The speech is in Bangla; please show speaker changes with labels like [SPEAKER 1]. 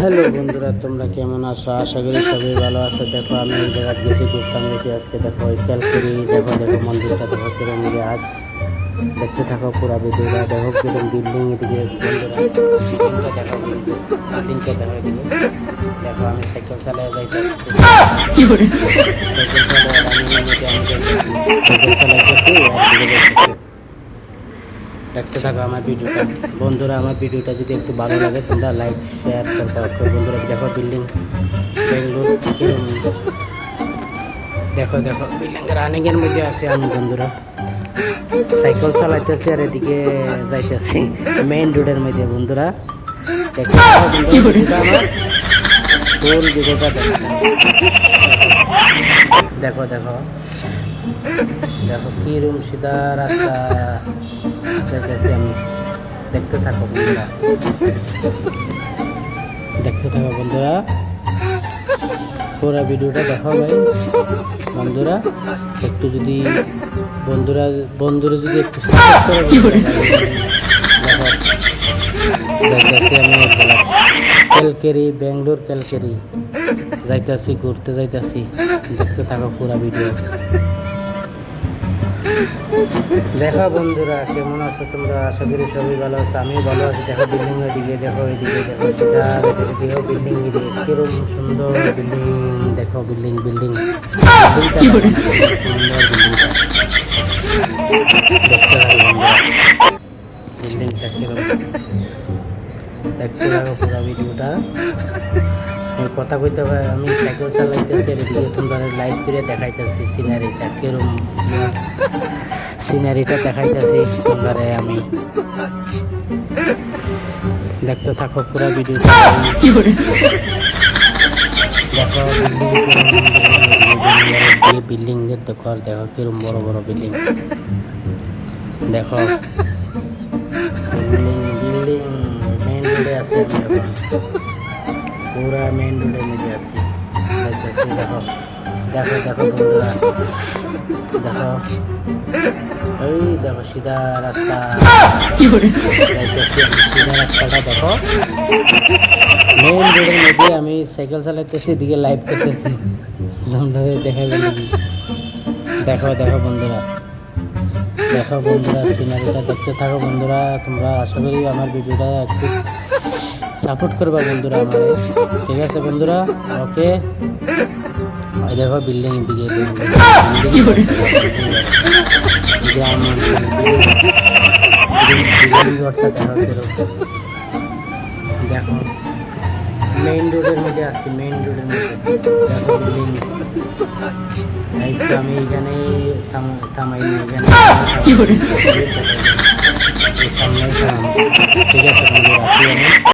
[SPEAKER 1] হ্যালো বন্ধুরা, তোমরা কেমন আছো? আশা করি সবাই ভালো আছো। দেখো, আমি এই জায়গায় গেছি ঘুরতাম গেছি আজকে দেখো ক্যালকারি দেখো দেখো, মন্দিরটা, দেখো, কিরম আজ। দেখতে থাকো, পুরা ভিডিওটা দেখো, কিরম বিল্ডিং এদিকে। দেখো দেখো দেখো, আমি সাইকেল চালায় যাই সাইকেল চালায় আমি। সাইকেল চালাইতেছি আর দেখতে থাকো আমার ভিডিওটা। বন্ধুরা, আমার ভিডিওটা যদি একটু ভালো লাগে, তোমরা লাইক শেয়ার করবা বন্ধুরা, দেখো বিল্ডিং বেঙ্গলোর দেখো দেখো বিল্ডিং রানিংয়ের মধ্যে আছে আমি বন্ধুরা। সাইকেল চালাইতেছি আর এদিকে যাইতেছি মেইন রোডের মধ্যে বন্ধুরা। দেখো দেখো দেখো। দেখো, কি রুম, সিধা রাস্তা। দেখতেছি আমি। দেখতে থাকো, বন্ধুরা। দেখতে থাকো, বন্ধুরা। পুরো ভিডিওটা দেখো ভাই, বন্ধুরা। একটু যদি বন্ধুরা বন্ধুরা যদি একটু যাইতেছি ক্যালকেরি বেঙ্গলোর ক্যালকেরি যাইতেছি, ঘুরতে যাইতেছি। দেখতে থাকো পুরা ভিডিও। দেখো বন্ধুরা কেমন আছো তোমরা? আশা করি সবই ভালো আছো আমিও ভালো আছি। দেখো বিল্ডিং এর দিকে দেখো এদিকে দেখো সেটা দেখো বিল্ডিং এদিকে। কিরম সুন্দর বিল্ডিং দেখো বিল্ডিং বিল্ডিং সুন্দর বিল্ডিংটা দেখতে বিল্ডিংটা কিরম দেখতে থাকো পুরো ভিডিওটা আমি কথা কইতে পারি আমি সাইকেল চালাইতেছি এদিকে তোমরা লাইভ করে দেখাইতেছি সিনারিটা কিরম? সিনারিটা দেখাইতেছি তোমরা আমি। দেখতে থাকো, পুরো ভিডিওটা দেখো বিল্ডিং দেখো আর দেখো, কিরম বড় বড় বিল্ডিং দেখো বিল্ডিং বিল্ডিং মেইন রোডে আছে পুরা মেইন রোডের মধ্যে আছি। দেখো দেখো দেখো। বন্ধুরা। দেখো। এই দেখো, সিধা রাস্তা। সিধা রাস্তাটা দেখো। মেইন রোডের মধ্যে আমি সাইকেল চালাইতেছি দিকে লাইভ করতেছি। তোমাদের দেখাবেন নাকি? দেখো দেখো বন্ধুরা। দেখো বন্ধুরা সিনারিটা দেখতে থাকো বন্ধুরা। তোমরা আশা করি আমার ভিডিওটা একটু সাপোর্ট করবা বন্ধুরা আমারে। ঠিক আছে বন্ধুরা? ওকে। ওই দেখো বিল্ডিং দিকে দেখো মেইন রোডের মধ্যে আসছি মেইন রোডের মধ্যে। আমি এখানে থামাই এখানে। ঠিক আছে